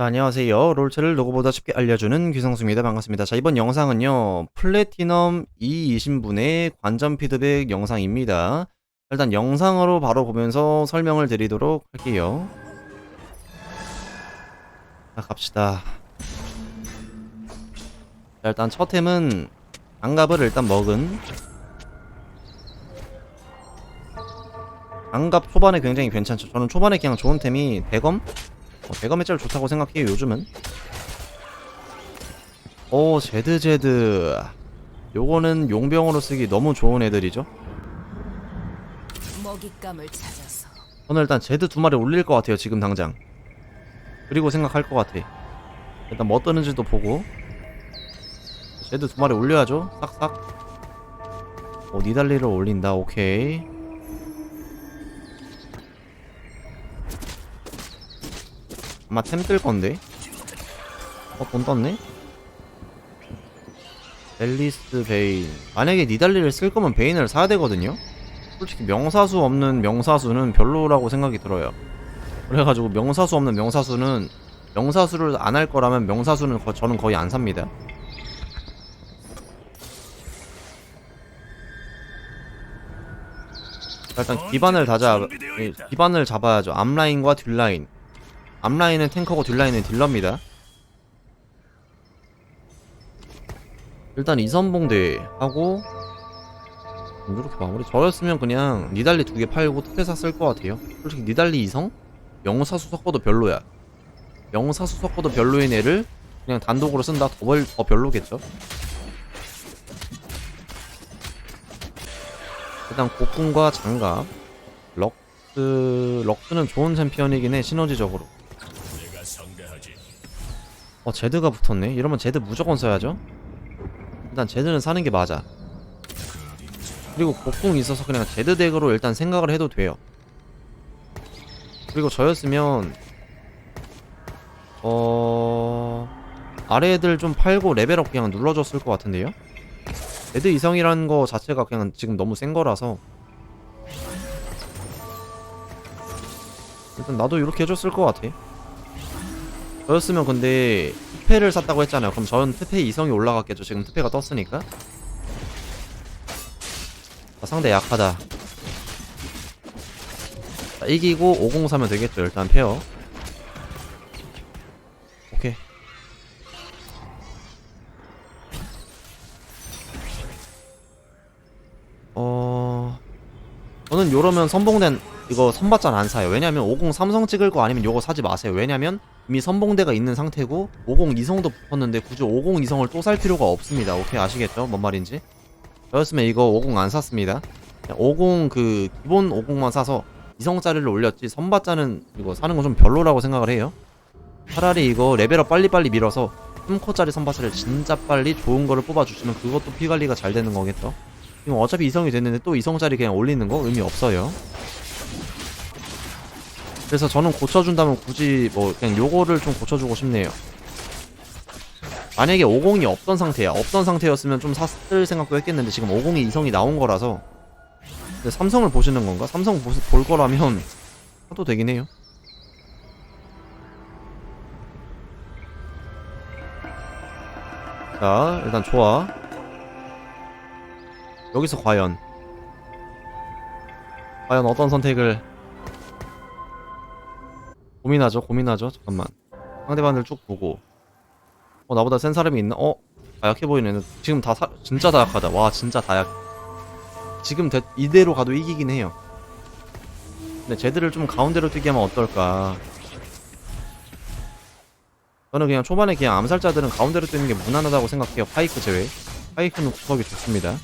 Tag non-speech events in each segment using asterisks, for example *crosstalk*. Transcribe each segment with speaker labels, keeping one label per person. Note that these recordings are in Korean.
Speaker 1: 자, 안녕하세요. 롤체를 누구보다 쉽게 알려주는 귀성수입니다. 반갑습니다. 자, 이번 영상은요, 플래티넘 2이신 분의 관전 피드백 영상입니다. 일단 영상으로 바로 보면서 설명을 드리도록 할게요. 자, 갑시다. 자, 일단 첫 템은 장갑을 일단 먹은 장갑 초반에 굉장히 괜찮죠. 저는 초반에 그냥 좋은 템이 대검? 어, 대검이 제일 좋다고 생각해요 요즘은? 오 제드 제드. 요거는 용병으로 쓰기 너무 좋은 애들이죠?
Speaker 2: 먹잇감을 찾아서.
Speaker 1: 저는 일단 제드 두 마리 올릴 것 같아요 지금 당장. 그리고 생각할 것 같아. 일단 뭐 뜨는지도 보고. 제드 두 마리 올려야죠. 싹싹. 오 니달리를 올린다. 오케이 아마 템 뜰 건데 어 돈 떴네 앨리스 베인 만약에 니달리를 쓸 거면 베인을 사야 되거든요 솔직히 명사수 없는 명사수는 별로라고 생각이 들어요. 그래가지고 명사수 없는 명사수는 명사수를 안 할 거라면 명사수는 거- 저는 거의 안 삽니다. 자, 일단 기반을 예, 기반을 잡아야죠. 앞라인과 뒷라인. 앞라인은 탱커고 뒷라인은 딜러입니다. 일단 이선봉대 하고 이렇게 마무리. 저였으면 그냥 니달리 두 개 팔고 투페사 쓸 것 같아요. 솔직히 니달리 이성? 영사수 섞어도 별로야. 영사수 섞어도 별로인 애를 그냥 단독으로 쓴다. 더, 벌, 더 별로겠죠? 일단 곡궁과 장갑. 럭스 럭스는 좋은 챔피언이긴 해 시너지적으로 어 제드가 붙었네 이러면 제드 무조건 써야죠 일단 제드는 사는 게 맞아 그리고 곡궁이 있어서 그냥 제드 덱으로 일단 생각을 해도 돼요. 그리고 저였으면 어 아래 애들 좀 팔고 레벨업 그냥 눌러줬을 것 같은데요. 제드 이성이라는 거 자체가 그냥 지금 너무 센 거라서 일단 나도 이렇게 해줬을 것 같아. 저였으면 근데 특패를 샀다고 했잖아요. 그럼 저는 특패 이성이 올라갔겠죠. 지금 특패가 떴으니까. 아, 상대 약하다. 자, 이기고 50 사면 되겠죠. 일단 페어. 오케이. 어... 저는 요러면 선봉된 이거 선받잔 안 사요. 왜냐면 50 삼성 찍을 거 아니면 요거 사지 마세요. 왜냐면 이미 선봉대가 있는 상태고 50 이성도 붙었는데 굳이 50 이성을 또 살 필요가 없습니다. 오케이 아시겠죠? 뭔 말인지? 저였으면 이거 50 안 샀습니다. 50 그 기본 50만 사서 이성짜리를 올렸지 선바짜는 이거 사는 건 좀 별로라고 생각을 해요. 차라리 이거 레벨업 빨리빨리 밀어서 3코짜리 선바짜를 진짜 빨리 좋은 거를 뽑아주시면 그것도 피 관리가 잘 되는 거겠죠. 지금 어차피 이성이 됐는데 또 이성짜리 그냥 올리는 거 의미 없어요. 그래서 저는 고쳐준다면 굳이 뭐 그냥 요거를 좀 고쳐주고 싶네요. 만약에 50이 없던 상태야. 없던 상태였으면 좀 샀을 생각도 했겠는데 지금 50이 이성이 나온 거라서 근데 삼성을 보시는 건가? 삼성 보, 볼 거라면 *laughs* 사도 되긴 해요. 자, 일단 좋아. 여기서 과연 과연 어떤 선택을 고민하죠, 고민하죠. 잠깐만. 상대방들 쭉 보고 어 나보다 센 사람이 있나? 어? 다 약해 보이네 지금 다 사, 진짜 다 약하다 와 진짜 다약 지금 대, 이대로 가도 이기긴 해요 근데 쟤들을 좀 가운데로 뛰게 하면 어떨까 저는 그냥 초반에 그냥 암살자들은 가운데로 뛰는 게 무난하다고 생각해요 파이크 제외 파이크는 구석이 좋습니다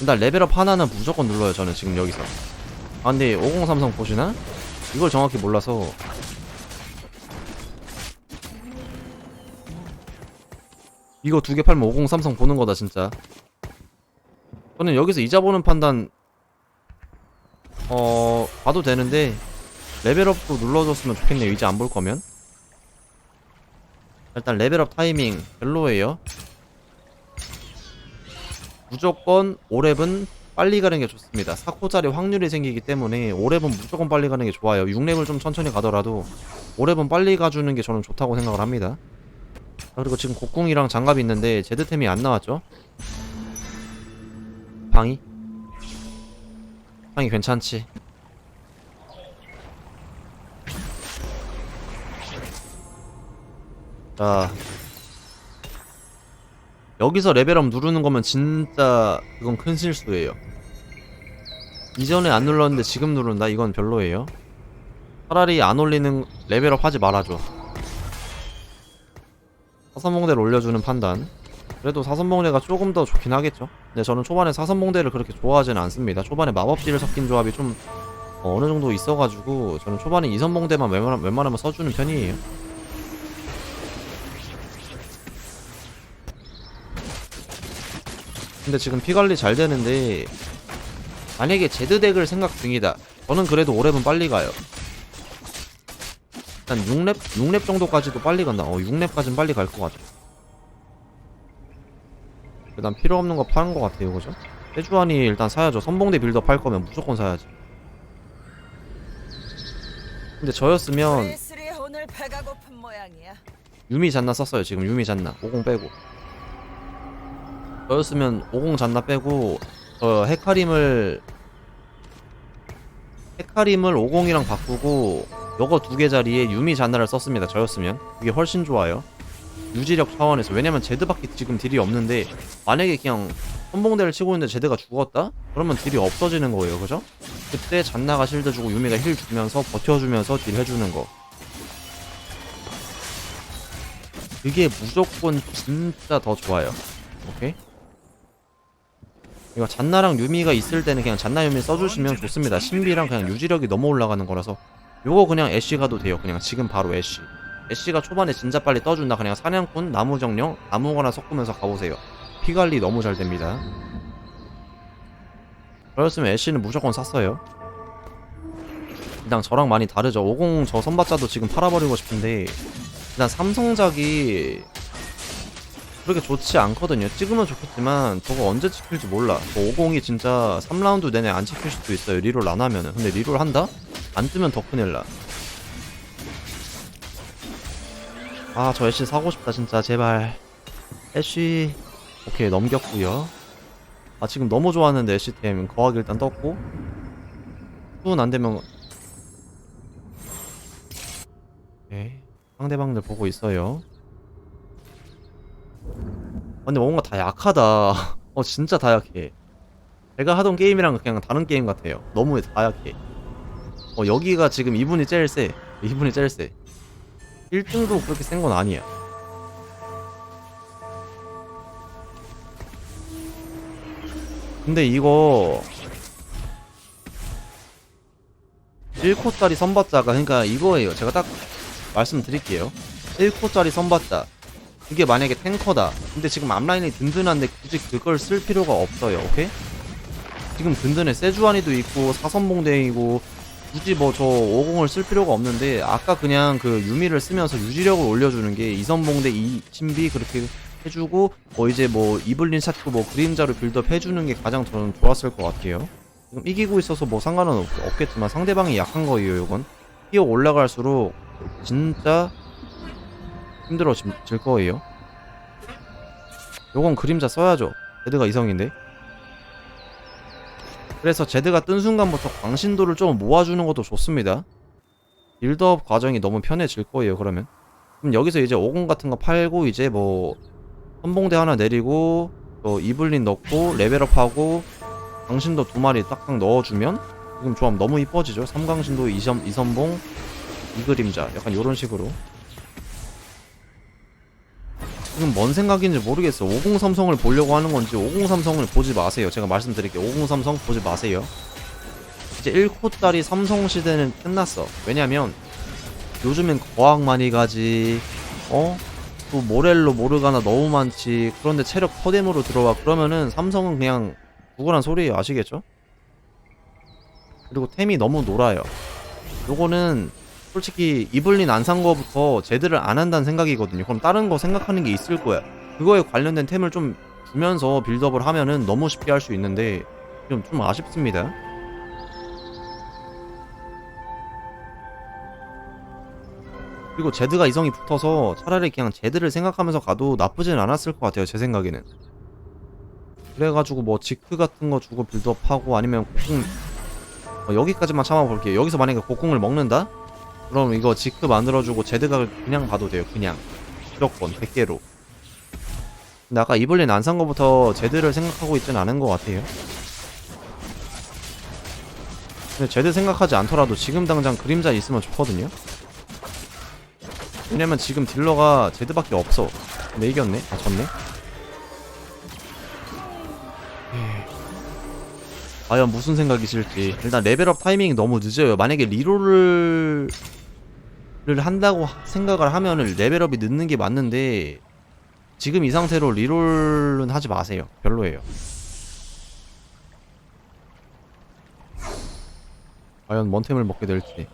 Speaker 1: 일단 레벨업 하나는 무조건 눌러요 저는 지금 여기서 아 근데 5030 보시나? 이걸 정확히 몰라서 이거 두 개 팔면 50 삼성 보는 거다 진짜. 저는 여기서 이자 보는 판단 어 봐도 되는데 레벨업도 눌러줬으면 좋겠네요. 이제 안 볼 거면. 일단 레벨업 타이밍 별로예요. 무조건 5렙은 빨리 가는 게 좋습니다. 4코짜리 확률이 생기기 때문에 5렙은 무조건 빨리 가는 게 좋아요. 6렙을 좀 천천히 가더라도 5렙은 빨리 가주는 게 저는 좋다고 생각을 합니다. 아, 그리고 지금 곡궁이랑 장갑이 있는데 제드템이 안 나왔죠? 방이? 방이 괜찮지? 자 여기서 레벨업 누르는 거면 진짜 이건 큰 실수예요. 이전에 안 눌렀는데 지금 누른다? 이건 별로예요. 차라리 안 올리는 레벨업 하지 말아줘. 사선봉대를 올려주는 판단. 그래도 사선봉대가 조금 더 좋긴 하겠죠? 근데 저는 초반에 사선봉대를 그렇게 좋아하지는 않습니다. 초반에 마법지를 섞인 조합이 좀 어, 어느 정도 있어가지고 저는 초반에 이선봉대만 웬만하면 써주는 편이에요 근데 지금 피 관리 잘 되는데 만약에 제드 덱을 생각 중이다. 저는 그래도 5렙은 빨리 가요. 일단 6렙? 6렙 정도까지도 빨리 간다. 어 6렙까지는 빨리 갈 것 같아. 일단 필요 없는 거 파는 것 같아요 그죠? 세주안이 일단 사야죠. 선봉대 빌드업 할 거면 무조건 사야지. 근데 저였으면
Speaker 2: 모양이야.
Speaker 1: 유미 잔나 썼어요 지금. 유미 잔나. 50 빼고 저였으면 50 잔나 빼고 저 헤카림을 헤카림을 50이랑 바꾸고 요거 두 개 자리에 유미 잔나를 썼습니다 저였으면 그게 훨씬 좋아요 유지력 차원에서 왜냐면 제드밖에 지금 딜이 없는데 만약에 그냥 선봉대를 치고 있는데 제드가 죽었다? 그러면 딜이 없어지는 거예요 그죠? 그때 잔나가 실드 주고 유미가 힐 주면서 버텨주면서 딜 해주는 거 그게 무조건 진짜 더 좋아요. 오케이? 이거 잔나랑 유미가 있을 때는 그냥 잔나 유미 써주시면 좋습니다. 신비랑 그냥 유지력이 너무 올라가는 거라서 요거 그냥 애쉬 가도 돼요. 그냥 지금 바로 애쉬. 애쉬가 초반에 진짜 빨리 떠준다. 그냥 사냥꾼, 나무 정령 아무거나 섞으면서 가보세요. 피 관리 너무 잘 됩니다. 그렇으면 애쉬는 무조건 샀어요. 일단 저랑 많이 다르죠. 50 저 선받자도 지금 팔아버리고 싶은데 일단 삼성작이 그렇게 좋지 않거든요. 찍으면 좋겠지만 저거 언제 찍힐지 몰라. 저 50이 진짜 3라운드 내내 안 찍힐 수도 있어요. 리롤 안 하면은. 근데 리롤 한다? 안 뜨면 더 큰일 나. 아, 저 애쉬 사고 싶다, 진짜. 제발. 애쉬. 오케이, 넘겼고요 아, 지금 너무 좋았는데, 애쉬템. 거하기 일단 떴고. 수은 안 되면. 오케이. 상대방들 보고 있어요. 아, 근데 뭔가 다 약하다. *laughs* 어, 진짜 다 약해. 제가 하던 게임이랑 그냥 다른 게임 같아요. 너무 다 약해. 어, 여기가 지금 이분이 제일 세. 이분이 제일 세. 1등도 그렇게 센 건 아니야. 근데 이거 1코짜리 선받자가 그러니까 이거예요. 제가 딱 말씀드릴게요. 1코짜리 선받자. 이게 만약에 탱커다. 근데 지금 앞라인이 든든한데 굳이 그걸 쓸 필요가 없어요. 오케이? 지금 든든해. 세주안이도 있고 사선봉대이고 굳이 뭐저 50을 쓸 필요가 없는데 아까 그냥 그 유미를 쓰면서 유지력을 올려주는 게 이선봉대 이 신비 그렇게 해주고 뭐 이제 뭐 이블린 찾고 뭐 그림자로 빌드업 해주는 게 가장 저는 좋았을 것 같아요. 지금 이기고 있어서 뭐 상관은 없, 없겠지만 상대방이 약한 거예요. 이건 뛰어 올라갈수록 진짜 힘들어질 거예요. 요건 그림자 써야죠. 제드가 이성인데. 그래서 제드가 뜬 순간부터 광신도를 좀 모아주는 것도 좋습니다. 빌드업 과정이 너무 편해질 거예요. 그러면. 그럼 여기서 이제 50 같은 거 팔고 이제 뭐 선봉대 하나 내리고 또 이블린 넣고 레벨업하고 광신도 두 마리 딱딱 넣어주면 지금 조합 너무 이뻐지죠. 삼광신도 이선, 이선봉 이그림자 약간 요런 식으로 지금 뭔 생각인지 모르겠어. 50 삼성을 보려고 하는 건지 50 삼성을 보지 마세요. 제가 말씀드릴게요. 50 삼성 보지 마세요. 이제 1코짜리 삼성 시대는 끝났어. 왜냐면 요즘엔 거학 많이 가지. 어? 또 모렐로 모르가나 너무 많지. 그런데 체력 퍼뎀으로 들어와. 그러면은 삼성은 그냥 누구란 소리예요. 아시겠죠? 그리고 템이 너무 놀아요. 요거는 솔직히 이블린 안 산 거부터 제대를 안 한다는 생각이거든요. 그럼 다른 거 생각하는 게 있을 거야. 그거에 관련된 템을 좀 주면서 빌드업을 하면은 너무 쉽게 할 수 있는데 좀, 좀 아쉽습니다. 그리고 제드가 이성이 붙어서 차라리 그냥 제드를 생각하면서 가도 나쁘진 않았을 것 같아요. 제 생각에는. 그래가지고 뭐 지크 같은 거 주고 빌드업하고 아니면 곡궁 어, 여기까지만 참아볼게요. 여기서 만약에 곡궁을 먹는다? 그럼 이거 지크 만들어주고 제드가 그냥 봐도 돼요. 그냥 무조건 100개로. 근데 아까 이블린 안 산 거부터 제드를 생각하고 있지는 않은 것 같아요. 근데 제드 생각하지 않더라도 지금 당장 그림자 있으면 좋거든요. 왜냐면 지금 딜러가 제드밖에 없어. 근데 이겼네? 아 졌네? 예. 과연 무슨 생각이실지 일단 레벨업 타이밍이 너무 늦어요 만약에 리롤을 를 한다고 하- 생각을 하면은 레벨업이 늦는 게 맞는데 지금 이 상태로 리롤은 하지 마세요. 별로예요. 과연 뭔템을 먹게 될지.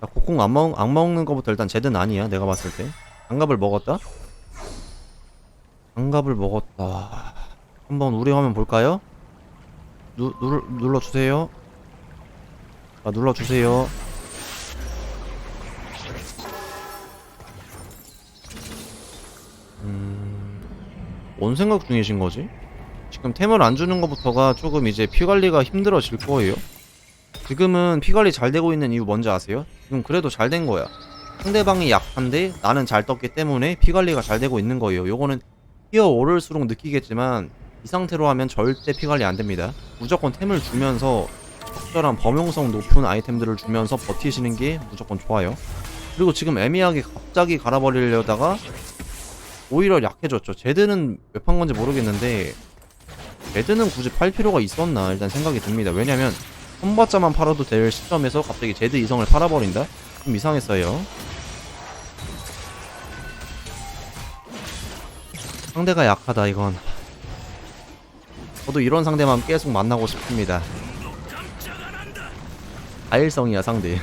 Speaker 1: 자, 곡궁 안, 먹, 안 먹는 거부터 일단 제드는 아니야 내가 봤을 때. 장갑을 먹었다? 장갑을 먹었다. 한번 우리 화면 볼까요? 누, 눌, 눌러주세요 자 눌러주세요 음... 뭔 생각 중이신 거지? 지금 템을 안 주는 것부터가 조금 이제 피 관리가 힘들어질 거예요 지금은 피 관리 잘 되고 있는 이유 뭔지 아세요? 지금 그래도 잘 된 거야 상대방이 약한데 나는 잘 떴기 때문에 피 관리가 잘 되고 있는 거예요 요거는 뛰어 오를수록 느끼겠지만 이 상태로 하면 절대 피 관리 안 됩니다. 무조건 템을 주면서 적절한 범용성 높은 아이템들을 주면서 버티시는 게 무조건 좋아요. 그리고 지금 애매하게 갑자기 갈아버리려다가 오히려 약해졌죠. 제드는 몇판 건지 모르겠는데 제드는 굳이 팔 필요가 있었나 일단 생각이 듭니다. 왜냐면 선바자만 팔아도 될 시점에서 갑자기 제드 이성을 팔아버린다? 좀 이상했어요. 상대가 약하다 이건 저도 이런 상대만 계속 만나고 싶습니다 아일성이야 상대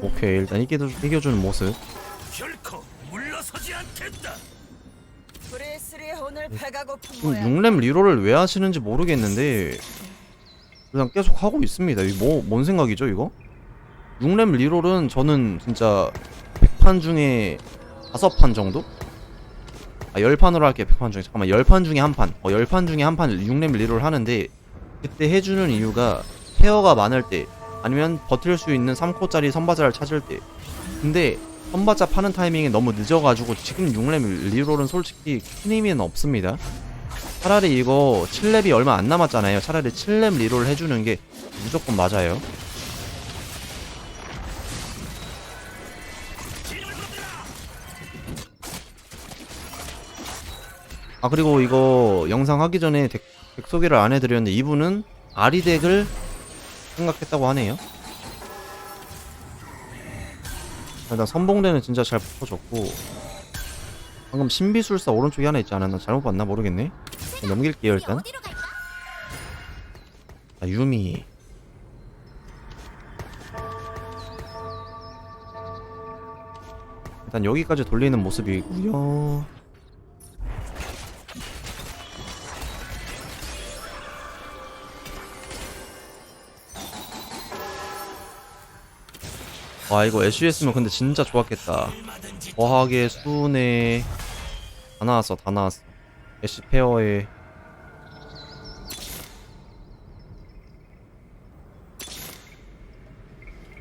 Speaker 1: 오케이 일단 이겨, 이겨주는 모습
Speaker 3: 결코 물러서지 않겠다.
Speaker 2: 브레스리 오늘 배가 고픈
Speaker 1: 지금
Speaker 2: 모양.
Speaker 1: 6렘 리롤을 왜 하시는지 모르겠는데 그냥 계속 하고 있습니다 이 뭐, 뭔 생각이죠 이거? 6렘 리롤은 저는 진짜 100판 중에 5판 정도? 아 10판으로 할게요 100판 중에 잠깐만 10판 중에 한판 어 10판 중에 한 판 6렘 리롤 하는데 그때 해주는 이유가 페어가 많을 때 아니면 버틸 수 있는 3코짜리 선바자를 찾을 때 근데 선바자 파는 타이밍이 너무 늦어가지고 지금 6렙 리롤은 솔직히 큰 의미는 없습니다. 차라리 이거 7렙이 얼마 안 남았잖아요. 차라리 7렙 리롤 해주는 게 무조건 맞아요. 아 그리고 이거 영상 하기 전에 덱, 덱 소개를 안 해드렸는데 이분은 아리 덱을 생각했다고 하네요. 일단 선봉대는 진짜 잘 붙어줬고 방금 신비술사 오른쪽에 하나 있지 않았나? 잘못 봤나? 모르겠네. 넘길게요 일단. 아 유미. 일단 여기까지 돌리는 모습이고요 와 이거 애쉬했으면 근데 진짜 좋았겠다. 거하게 수네 다 나왔어 다 나왔어. 애쉬 페어에.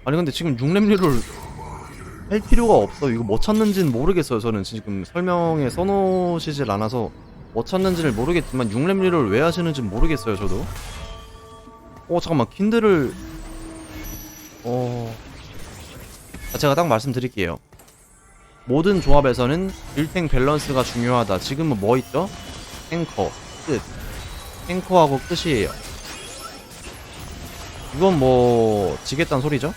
Speaker 1: 아니 근데 지금 6렘리를 할 필요가 없어. 이거 뭐 찾는지는 모르겠어요 저는. 지금 설명에 써놓으시질 않아서 뭐 찾는지를 모르겠지만 6렘리를 왜 하시는지 모르겠어요 저도. 어 잠깐만. 킨드를 어 자, 제가 딱 말씀드릴게요. 모든 조합에서는 일탱 밸런스가 중요하다. 지금은 뭐 있죠? 탱커, 끝. 탱커하고 끝이에요. 이건 뭐, 지겠다는 소리죠?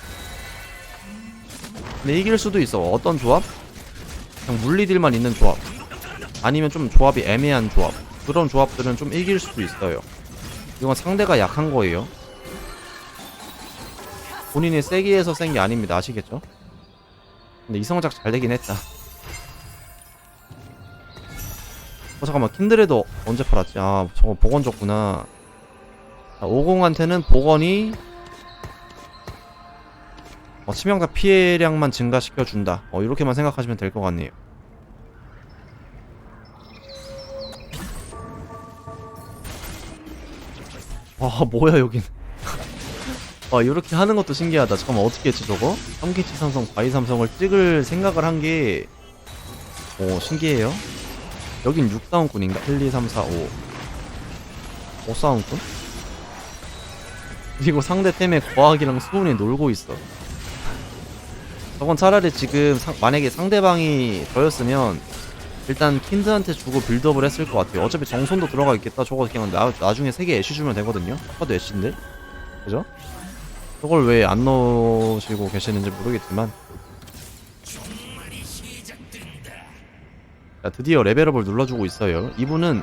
Speaker 1: 근데 이길 수도 있어. 어떤 조합? 그냥 물리딜만 있는 조합. 아니면 좀 조합이 애매한 조합. 그런 조합들은 좀 이길 수도 있어요. 이건 상대가 약한 거예요. 본인이 세기에서 센 게 아닙니다. 아시겠죠? 근데 이성작 잘 되긴 했다. 어 잠깐만. 킨드레도 언제 팔았지? 아 저거 복원 줬구나. 자, 50한테는 복원이 어, 치명타 피해량만 증가시켜준다. 어 이렇게만 생각하시면 될 것 같네요. 와 뭐야 여긴 와 이렇게 하는 것도 신기하다 잠깐만 어떻게 했지 저거? 삼기치 삼성 바이 삼성을 찍을 생각을 한 게 오 신기해요 여긴 6다운꾼인가? 1, 2, 3, 4, 5 5다운꾼? 그리고 상대 템에 거학이랑 수훈이 놀고 있어 저건 차라리 지금 상- 만약에 상대방이 저였으면 일단 킨드한테 주고 빌드업을 했을 것 같아요 어차피 정손도 들어가 있겠다 저거 그냥 나, 나중에 3개 애쉬 주면 되거든요 아까도 애쉬인데 그죠? 저걸 왜 안 넣으시고 계시는지 모르겠지만. 자, 드디어 레벨업을 눌러주고 있어요. 이분은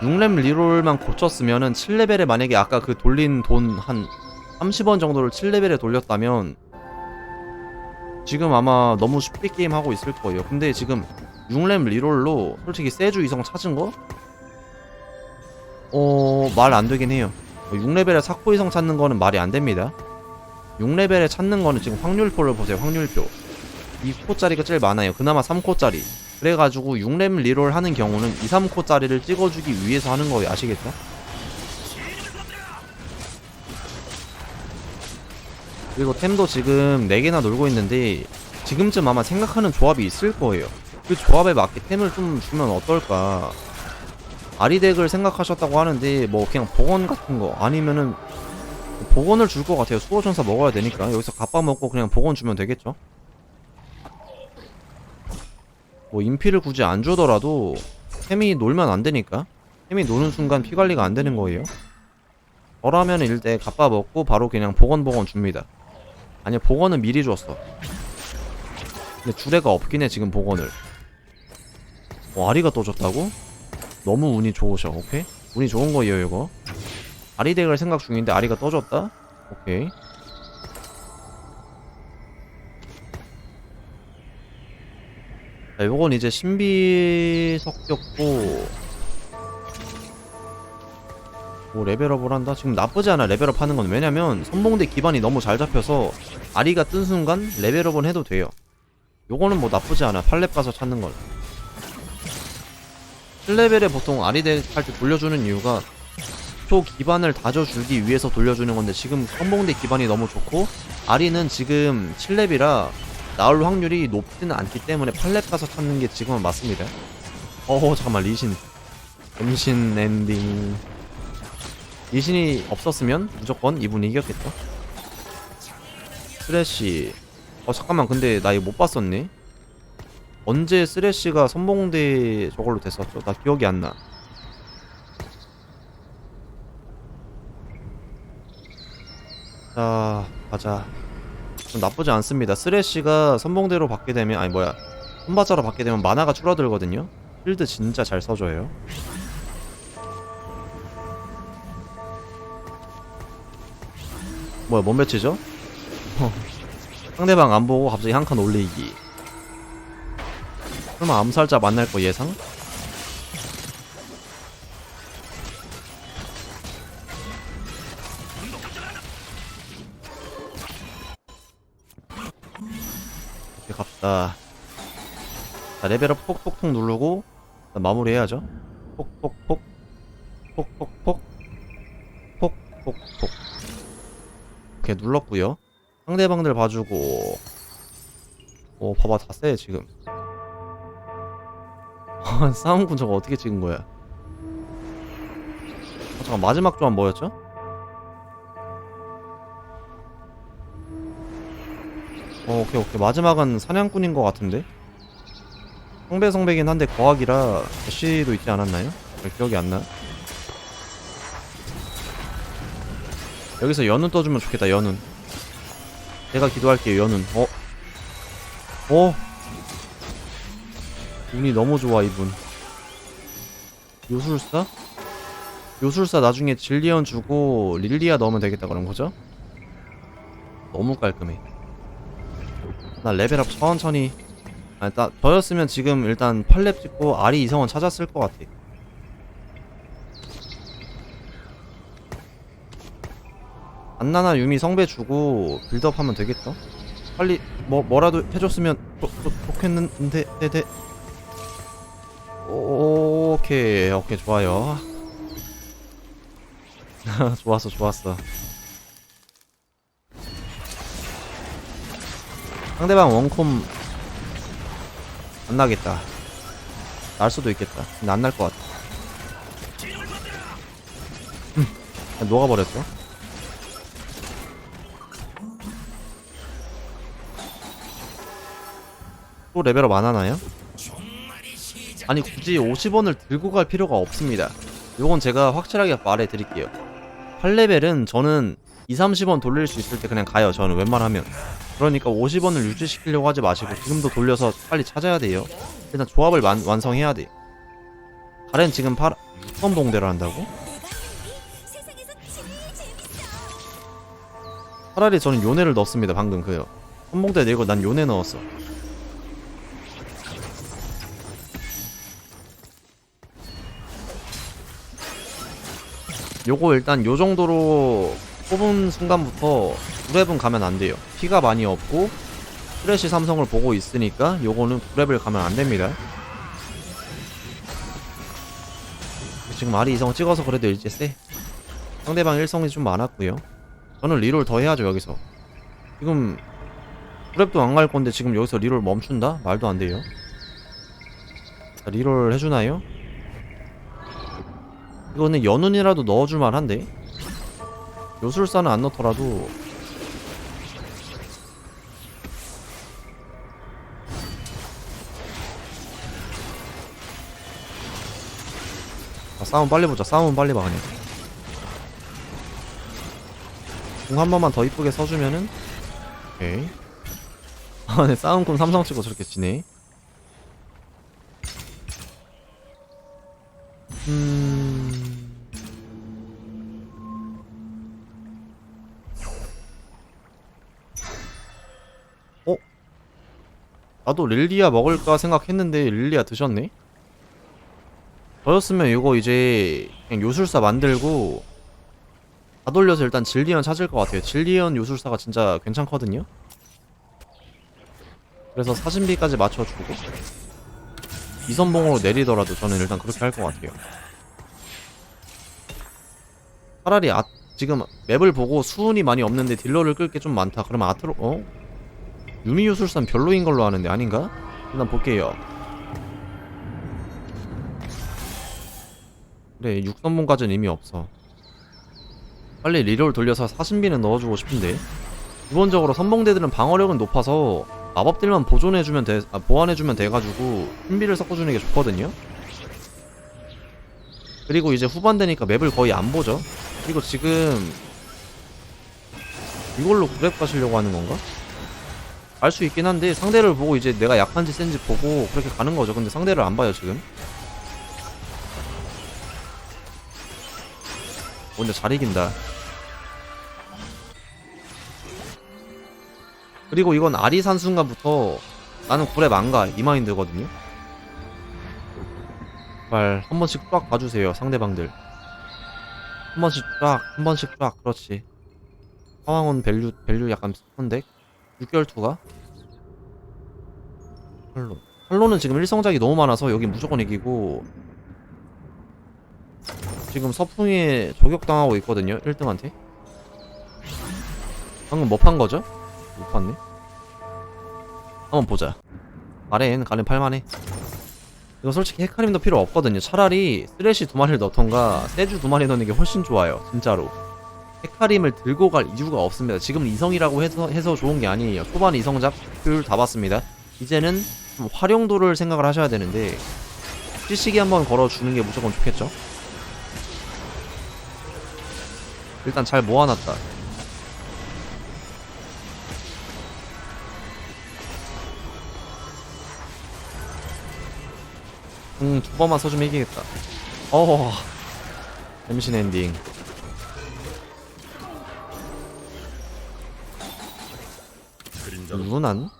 Speaker 1: 6렙 리롤만 고쳤으면은 7레벨에 만약에 아까 그 돌린 돈 한 30원 정도를 7레벨에 돌렸다면 지금 아마 너무 쉽게 게임 하고 있을 거예요. 근데 지금 6렙 리롤로 솔직히 세주 이성 찾은 거? 어... 말 안 되긴 해요. 6레벨에 사코 이성 찾는 거는 말이 안 됩니다 6레벨에 찾는 거는 지금 확률표를 보세요 확률표. 2코짜리가 제일 많아요. 그나마 3코짜리. 그래가지고 6렙 리롤 하는 경우는 2, 3코짜리를 찍어주기 위해서 하는 거예요. 아시겠죠? 그리고 템도 지금 4개나 놀고 있는데 지금쯤 아마 생각하는 조합이 있을 거예요. 그 조합에 맞게 템을 좀 주면 어떨까. 아리덱을 생각하셨다고 하는데 뭐 그냥 복원 같은 거 아니면은 복원을 줄 것 같아요. 수호전사 먹어야 되니까. 여기서 갑바 먹고 그냥 복원 주면 되겠죠? 뭐 인피를 굳이 안 주더라도 템이 놀면 안 되니까. 템이 노는 순간 피 관리가 안 되는 거예요. 저라면 일대 갑바 먹고 바로 그냥 복원 복원 줍니다. 아니야 복원은 미리 줬어. 근데 주례가 없긴 해 지금 복원을. 어, 아리가 떠줬다고? 너무 운이 좋으셔 오케이? 운이 좋은 거예요 이거 아리 덱을 생각 중인데 아리가 떠줬다? 오케이 자 요건 이제 신비 섞였고 뭐 레벨업을 한다? 지금 나쁘지 않아 레벨업 하는 건 왜냐면 선봉대 기반이 너무 잘 잡혀서 아리가 뜬 순간 레벨업은 해도 돼요 요거는 뭐 나쁘지 않아 8렙 가서 찾는 건 7레벨에 보통 아리덱 할 때 돌려주는 이유가 초 기반을 다져주기 위해서 돌려주는 건데 지금 선봉대 기반이 너무 좋고 아리는 지금 7렙이라 나올 확률이 높지는 않기 때문에 8렙 가서 찾는 게 지금은 맞습니다. 어허 잠깐만 리신. 음신 엔딩. 리신이 없었으면 무조건 이분이 이겼겠죠? 쓰레쉬. 어 잠깐만 근데 나 이거 못 봤었네. 언제 쓰레쉬가 선봉대 저걸로 됐었죠? 나 기억이 안 나. 자, 가자. 좀 나쁘지 않습니다. 쓰레쉬가 선봉대로 받게 되면, 아니 뭐야, 선바자로 받게 되면 만화가 줄어들거든요. 필드 진짜 잘 써줘요. 뭐야, 뭔 배치죠? 어. 상대방 안 보고 갑자기 한 칸 올리기. 설마 암살자 만날 거 예상? 자, 레벨업 폭폭폭 누르고 마무리해야죠. 폭폭폭 폭폭폭 폭폭폭 이렇게 눌렀고요. 상대방들 봐주고 오 봐봐 다 세 지금 *laughs* 싸움꾼 저거 어떻게 찍은 거야? 어, 잠깐 마지막 조합 뭐였죠? 어 오케이 오케이 마지막은 사냥꾼인 것 같은데 성배 성배긴 한데 거학이라 애쉬도 있지 않았나요? 잘 기억이 안 나. 여기서 연운 떠주면 좋겠다 연운. 제가 기도할게요 연운. 어? 어? 운이 너무 좋아 이분 요술사? 요술사 나중에 질리언 주고 릴리아 넣으면 되겠다 그런 거죠? 너무 깔끔해 나 레벨업 천천히 아, 나, 저였으면 지금 일단 8렙 찍고 아리 이성은 찾았을 것 같아. 안나나 유미 성배 주고 빌드업 하면 되겠다. 빨리 뭐 뭐라도 해줬으면 좋, 좋, 좋겠는데 네네. 오케이 오케이 좋아요. *laughs* 좋았어 좋았어. 상대방 원콤 안 나겠다. 날 수도 있겠다. 근데 안 날 것 같아. 음, 녹아버렸어. 또 레벨업 안 하나요? 아니 굳이 50원을 들고 갈 필요가 없습니다. 요건 제가 확실하게 말해 드릴게요. 8레벨은 저는 2, 30원 돌릴 수 있을 때 그냥 가요. 저는 웬만하면. 그러니까 50원을 유지시키려고 하지 마시고 지금도 돌려서 빨리 찾아야 돼요. 일단 조합을 만, 완성해야 돼. 가렌 지금 8, 6번 봉대를 한다고? 차라리 저는 요네를 넣었습니다. 방금 그요. 선봉대 내고 난 요네 넣었어. 요거 일단 요 정도로 뽑은 순간부터 9렙은 가면 안 돼요. 피가 많이 없고 프레시 삼성을 보고 있으니까 요거는 9렙을 가면 안 됩니다. 지금 아리 이성 찍어서 그래도 일제 세. 상대방 일성이 좀 많았고요. 저는 리롤 더 해야죠 여기서. 지금 9렙도 안 갈 건데 지금 여기서 리롤 멈춘다? 말도 안 돼요. 자, 리롤 해주나요? 이거는 연운이라도 넣어줄 만한데 요술사는 안 넣더라도. 아, 싸움 빨리 보자. 싸움 빨리 봐 그냥. 공 한 번만 더 이쁘게 써주면은? 오케이. 아네 싸움꾼 삼성 치고 저렇게 지네. 음... 나도 릴리아 먹을까 생각했는데 릴리아 드셨네? 저였으면 이거 이제 그냥 요술사 만들고 다 돌려서 일단 질리언 찾을 것 같아요 질리언 요술사가 진짜 괜찮거든요? 그래서 사신비까지 맞춰주고 이선봉으로 내리더라도 저는 일단 그렇게 할 것 같아요 차라리 아, 지금 맵을 보고 수운이 많이 없는데 딜러를 끌 게 좀 많다. 그러면 아트로 어? 유미 유술산 별로인 걸로 아는데 아닌가? 일단 볼게요. 그래 육선봉까지는 의미 없어. 빨리 리롤 돌려서 사신비는 넣어주고 싶은데 기본적으로 선봉대들은 방어력은 높아서 마법들만 보존해주면 돼, 아, 보완해주면 돼가지고 신비를 섞어주는 게 좋거든요. 그리고 이제 후반 되니까 맵을 거의 안 보죠. 그리고 지금 이걸로 그랩 가시려고 하는 건가? 알 수 있긴 한데 상대를 보고 이제 내가 약한지 센지 보고 그렇게 가는 거죠. 근데 상대를 안 봐요 지금. 어, 근데 잘 이긴다. 그리고 이건 아리 산 순간부터 나는 굴에 망가 이 마인드거든요. 제발 한 번씩 쫙 봐주세요 상대방들. 한 번씩 쫙, 한 번씩 쫙, 그렇지. 상황은 밸류, 밸류 약간 스펀데 6개월 투가? 할로. 할로는 지금 일성작이 너무 많아서 여기 무조건 이기고, 지금 서풍에 저격당하고 있거든요, 1등한테. 방금 뭐 판 거죠? 못 봤네. 한번 보자. 아래엔 가는 팔만해. 이거 솔직히 헤카림도 필요 없거든요. 차라리 쓰레쉬 두 마리를 넣던가 세주 두 마리 넣는 게 훨씬 좋아요. 진짜로. 헤카림을 들고 갈 이유가 없습니다. 지금 이성이라고 해서, 해서 좋은 게 아니에요. 초반 이성작 효율 다 봤습니다. 이제는 좀 활용도를 생각을 하셔야 되는데 찌시기 한번 걸어주는 게 무조건 좋겠죠? 일단 잘 모아놨다. 음, 두 번만 써주면 이기겠다. 어, 엠신 엔딩.
Speaker 3: 그림자는
Speaker 1: 루난?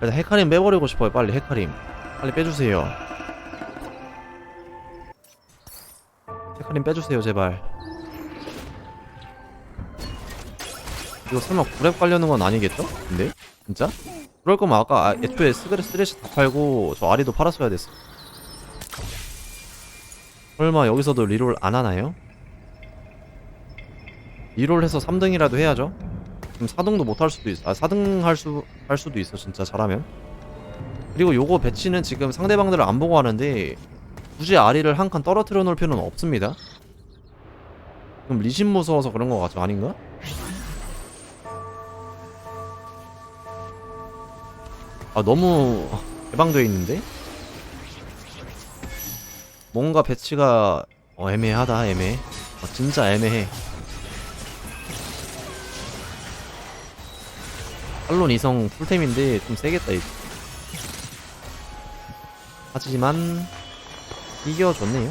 Speaker 1: 일단 헤카림 빼버리고 싶어요 빨리 헤카림 빨리 빼주세요 헤카림 빼주세요 제발 이거 설마 구랩 깔려는 건 아니겠죠? 근데? 진짜? 그럴 거면 아까 아, 애초에 스그레 스레시 다 팔고 저 아리도 팔았어야 됐어 설마 여기서도 리롤 안 하나요? 리롤 해서 3등이라도 해야죠. 지금 4등도 못 할 수도 있어 아 4등 할, 수, 할 수도 있어 진짜 잘하면. 그리고 요거 배치는 지금 상대방들을 안 보고 하는데 굳이 아리를 한 칸 떨어뜨려 놓을 필요는 없습니다. 그럼 리신 무서워서 그런 거 같죠? 아닌가? 아 너무 개방되어 있는데? 뭔가 배치가 어, 애매하다 애매해. 어, 진짜 애매해 탈론 이성 풀템인데 좀 세겠다 이거 하지만 이겨줬네요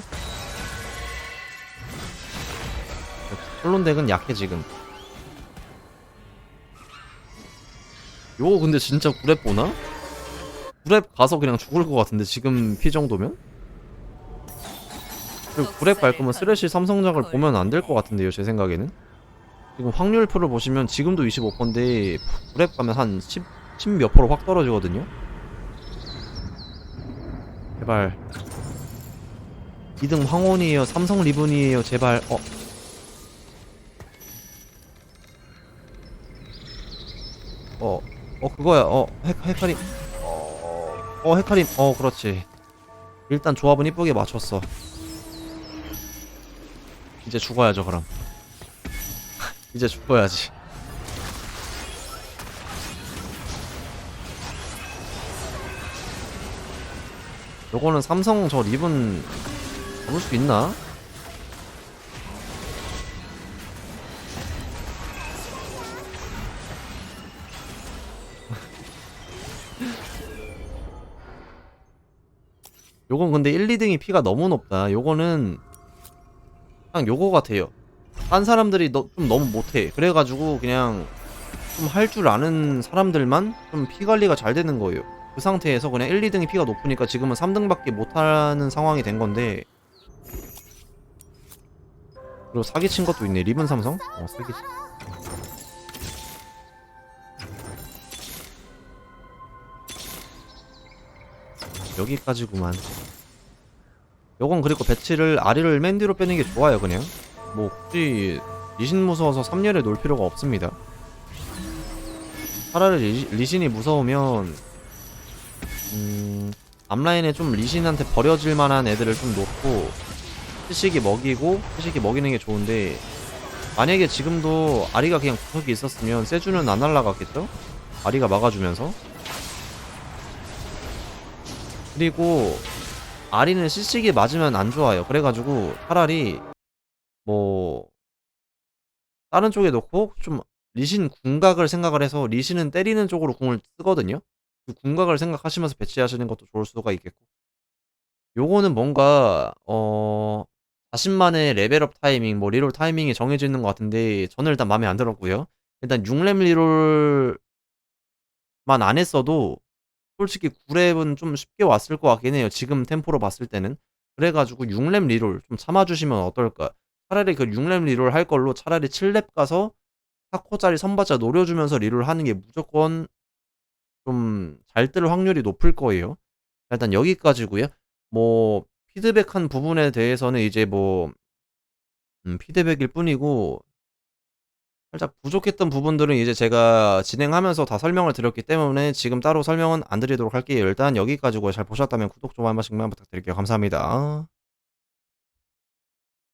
Speaker 1: 탈론 덱은 약해 지금 요거 근데 진짜 구랩 보나? 구랩 가서 그냥 죽을 것 같은데 지금 피 정도면? 그리고 구랩 갈 거면 쓰레쉬 삼성작을 보면 안 될 것 같은데요 제 생각에는 지금 확률표를 보시면 지금도 25%인데 구랩 가면 한 10, 10몇 프로 확 떨어지거든요 제발 2등 황혼이에요 삼성 리븐이에요 제발 어 어, 어 그거야. 어, 헤, 헤카림. 어, 어, 헤카림. 어, 그렇지. 일단 조합은 이쁘게 맞췄어. 이제 죽어야죠, 그럼. 이제 죽어야지. 요거는 삼성 저 립은 잡을 수 있나? *laughs* 요건 근데 1, 2등이 피가 너무 높다. 요거는 그냥 요거 같아요. 딴 사람들이 너, 좀 너무 못해. 그래가지고 그냥 좀 할 줄 아는 사람들만 좀 피 관리가 잘 되는 거예요. 그 상태에서 그냥 1, 2등이 피가 높으니까 지금은 3등밖에 못하는 상황이 된 건데 그리고 사기친 것도 있네. 리븐 삼성? 어, 사기친. 여기까지구만. 요건 그리고 배치를 아리를 맨 뒤로 빼는 게 좋아요 그냥 뭐 굳이 리신 무서워서 3열에 놓을 필요가 없습니다 차라리 리, 리신 이 무서우면 음 앞라인에 좀 리신한테 버려질 만한 애들을 좀 놓고 시식이 먹이고 시식이 먹이는 게 좋은데 만약에 지금도 아리가 그냥 구석에 있었으면 세주는 안 날라갔겠죠? 아리가 막아주면서 그리고 아리는 CC기 맞으면 안 좋아요. 그래가지고 차라리 뭐 다른 쪽에 놓고 좀 리신 궁각을 생각을 해서 리신은 때리는 쪽으로 궁을 쓰거든요. 그 궁각을 생각하시면서 배치하시는 것도 좋을 수가 있겠고. 요거는 뭔가 어 자신만의 레벨업 타이밍, 뭐 리롤 타이밍이 정해져 있는 것 같은데 저는 일단 마음에 안 들었고요. 일단 6렙 리롤만 안 했어도 솔직히 9렙은 좀 쉽게 왔을 것 같긴 해요. 지금 템포로 봤을 때는. 그래가지고 6렙 리롤 좀 참아주시면 어떨까. 차라리 그 6렙 리롤 할 걸로 차라리 7렙 가서 4코짜리 선바자 노려주면서 리롤 하는 게 무조건 좀 잘 뜰 확률이 높을 거예요. 일단 여기까지고요. 뭐 피드백한 부분에 대해서는 이제 뭐 음, 피드백일 뿐이고 살짝 부족했던 부분들은 이제 제가 진행하면서 다 설명을 드렸기 때문에 지금 따로 설명은 안 드리도록 할게요. 일단 여기까지고 잘 보셨다면 구독, 좋아요 한 번씩만 부탁드릴게요. 감사합니다.